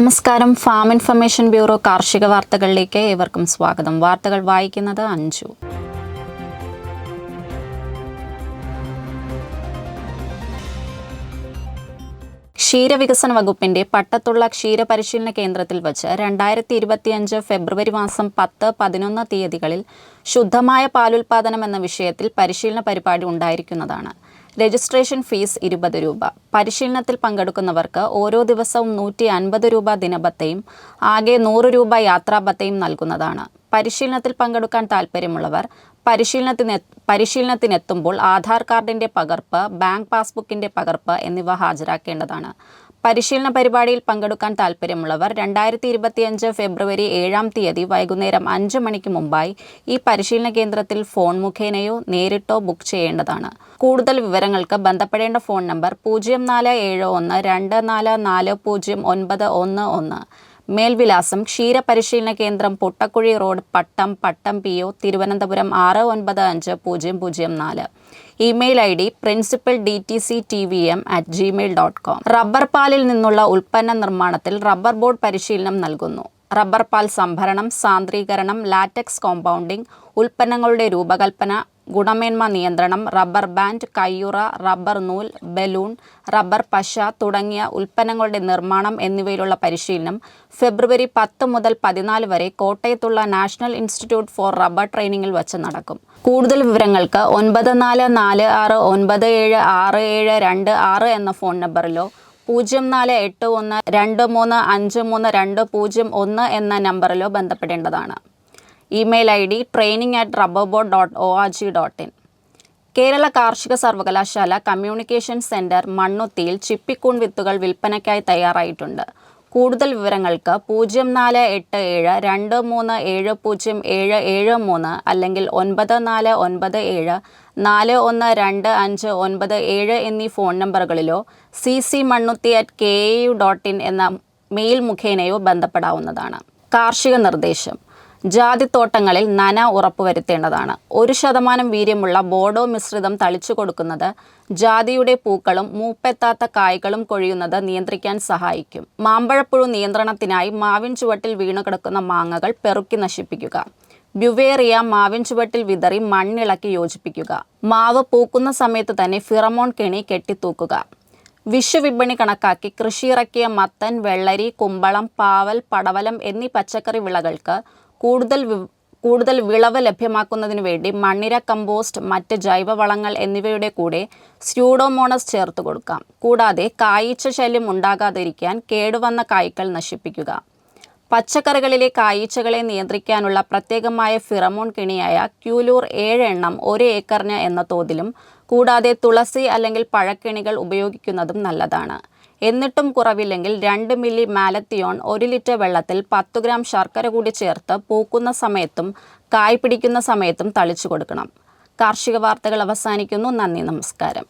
നമസ്കാരം. Farm information bureau കാർഷിക വാർത്തകളിലേക്ക് ഏവർക്കും സ്വാഗതം. വാർത്തകൾ വായിക്കുന്നത് അഞ്ചു ക്ഷീരവികസന വകുപ്പിന്റെ പട്ടത്തുള്ള ക്ഷീരപരിശീലന കേന്ദ്രത്തിൽ വച്ച് രണ്ടായിരത്തി ഇരുപത്തിയഞ്ച് ഫെബ്രുവരി മാസം പത്ത് പതിനൊന്ന് തീയതികളിൽ ശുദ്ധമായ പാലുൽപാദനം എന്ന വിഷയത്തിൽ പരിശീലന പരിപാടി ഉണ്ടായിരിക്കുന്നതാണ്. രജിസ്ട്രേഷൻ ഫീസ് ഇരുപത് രൂപ. പരിശീലനത്തിൽ പങ്കെടുക്കുന്നവർക്ക് ഓരോ ദിവസവും നൂറ്റി അൻപത് രൂപ ദിനബത്തയും ആകെ നൂറ് രൂപ യാത്രാബത്തയും നൽകുന്നതാണ്. പരിശീലനത്തിൽ പങ്കെടുക്കാൻ താൽപ്പര്യമുള്ളവർ പരിശീലനത്തിന് പരിശീലനത്തിനെത്തുമ്പോൾ ആധാർ കാർഡിന്റെ പകർപ്പ് ബാങ്ക് പാസ്ബുക്കിന്റെ പകർപ്പ് എന്നിവ ഹാജരാക്കേണ്ടതാണ്. പരിശീലന പരിപാടിയിൽ പങ്കെടുക്കാൻ താൽപ്പര്യമുള്ളവർ രണ്ടായിരത്തി ഇരുപത്തിയഞ്ച് ഫെബ്രുവരി ഏഴാം തീയതി വൈകുന്നേരം അഞ്ച് മണിക്ക് മുമ്പായി ഈ പരിശീലന കേന്ദ്രത്തിൽ ഫോൺ മുഖേനയോ നേരിട്ടോ ബുക്ക് ചെയ്യേണ്ടതാണ്. കൂടുതൽ വിവരങ്ങൾക്ക് ബന്ധപ്പെടേണ്ട ഫോൺ നമ്പർ പൂജ്യം നാല് ഏഴ് ഒന്ന് രണ്ട് നാല് നാല് പൂജ്യം ഒൻപത് ഒന്ന് ഒന്ന്. മേൽവിലാസം ക്ഷീരപരിശീലന കേന്ദ്രം Pottakkuzhi road Pattom Pattom P O Thiruvananthapuram ആറ് ഒൻപത് അഞ്ച് പൂജ്യം പൂജ്യം നാല്. Email I D principal D T C T V M at Gmail dot com rubber പാലിൽ നിന്നുള്ള ഉൽപ്പന്ന നിർമ്മാണത്തിൽ റബ്ബർ ബോർഡ് പരിശീലനം നൽകുന്നു. റബ്ബർ പാൽ സംഭരണം സാന്ദ്രീകരണം ലാറ്റക്സ് കോമ്പൗണ്ടിംഗ് ഉൽപ്പന്നങ്ങളുടെ രൂപകൽപ്പന ഗുണമേന്മ നിയന്ത്രണം റബ്ബർ ബാൻഡ് കയ്യുറ റബ്ബർ നൂൽ ബലൂൺ റബ്ബർ പശ തുടങ്ങിയ ഉൽപ്പന്നങ്ങളുടെ നിർമ്മാണം എന്നിവയിലുള്ള പരിശീലനം ഫെബ്രുവരി പത്ത് മുതൽ പതിനാല് വരെ കോട്ടയത്തുള്ള നാഷണൽ ഇൻസ്റ്റിറ്റ്യൂട്ട് ഫോർ റബ്ബർ ട്രെയിനിങ്ങിൽ വച്ച് നടക്കും. കൂടുതൽ വിവരങ്ങൾക്ക് ഒൻപത് നാല് നാല് ആറ് ഒൻപത് ഏഴ് ആറ് ഏഴ് രണ്ട് ആറ് എന്ന ഫോൺ നമ്പറിലോ പൂജ്യം നാല് എട്ട് ഒന്ന് രണ്ട് മൂന്ന് അഞ്ച് മൂന്ന് രണ്ട് പൂജ്യം ഒന്ന് എന്ന നമ്പറിലോ ബന്ധപ്പെടേണ്ടതാണ്. Email I D training at rubber board dot O R G dot in Kerala കാർഷിക സർവകലാശാല കമ്മ്യൂണിക്കേഷൻ സെന്റർ മണ്ണുത്തിയിൽ ചിപ്പിക്കൂൺ വിത്തുകൾ വിൽപ്പനയ്ക്കായി തയ്യാറായിട്ടുണ്ട്. കൂടുതൽ വിവരങ്ങൾക്ക് പൂജ്യം നാല് എട്ട് ഏഴ് രണ്ട് മൂന്ന് ഏഴ് പൂജ്യം ഏഴ് ഏഴ് മൂന്ന് അല്ലെങ്കിൽ ഒൻപത് നാല് ഒൻപത് ഏഴ് നാല് ഒന്ന് രണ്ട് അഞ്ച് ഒൻപത് ഏഴ് എന്നീ phone നമ്പറുകളിലോ C C Mannuthy at K A U dot in എന്ന മെയിൽ മുഖേനയോ ബന്ധപ്പെടാവുന്നതാണ്. കാർഷിക നിർദ്ദേശം. ജാതിത്തോട്ടങ്ങളിൽ നന ഉറപ്പുവരുത്തേണ്ടതാണ്. ഒരു ശതമാനം വീര്യമുള്ള ബോഡോ മിശ്രിതം തളിച്ചു കൊടുക്കുന്നത് ജാതിയുടെ പൂക്കളും മൂപ്പെത്താത്ത കായ്കളും കൊഴിയുന്നത് നിയന്ത്രിക്കാൻ സഹായിക്കും. മാമ്പഴപ്പുഴു നിയന്ത്രണത്തിനായി മാവിൻ ചുവട്ടിൽ വീണുകിടക്കുന്ന മാങ്ങകൾ പെറുക്കി നശിപ്പിക്കുക. ബ്യുവേറിയ മാവിൻ ചുവട്ടിൽ വിതറി മണ്ണിളക്കി യോജിപ്പിക്കുക. മാവ് പൂക്കുന്ന സമയത്ത് തന്നെ ഫിറമോൺ കെണി കെട്ടിത്തൂക്കുക. വിഷുവിപണി കണക്കാക്കി കൃഷിയിറക്കിയ മത്തൻ വെള്ളരി കുമ്പളം പാവൽ പടവലം എന്നീ പച്ചക്കറി വിളകൾക്ക് കൂടുതൽ കൂടുതൽ വിളവ് ലഭ്യമാക്കുന്നതിനു വേണ്ടി മണ്ണിര കമ്പോസ്റ്റ് മറ്റ് ജൈവവളങ്ങൾ എന്നിവയുടെ കൂടെ സ്യൂഡോമോണസ് ചേർത്ത് കൊടുക്കാം. കൂടാതെ കായീച്ച ശല്യം ഉണ്ടാകാതിരിക്കാൻ കേടുവന്ന കായ്കൾ നശിപ്പിക്കുക. പച്ചക്കറികളിലെ കായ്ച്ചകളെ നിയന്ത്രിക്കാനുള്ള പ്രത്യേകമായ ഫിറമോൺ കിണിയായ ക്യൂലൂർ ഏഴ് എണ്ണം ഒരു ഏക്കറിന് എന്ന തോതിലും കൂടാതെ തുളസി അല്ലെങ്കിൽ പഴക്കിണികൾ ഉപയോഗിക്കുന്നതും നല്ലതാണ്. എന്നിട്ടും കുറവില്ലെങ്കിൽ രണ്ട് മില്ലി മാലത്തിയോൺ ഒരു ലിറ്റർ വെള്ളത്തിൽ പത്ത് ഗ്രാം ശർക്കര കൂടി ചേർത്ത് പൂക്കുന്ന സമയത്തും കായ് പിടിക്കുന്ന സമയത്തും തളിച്ചു കൊടുക്കണം. കാർഷിക വാർത്തകൾ അവസാനിക്കുന്നു. നന്ദി നമസ്കാരം.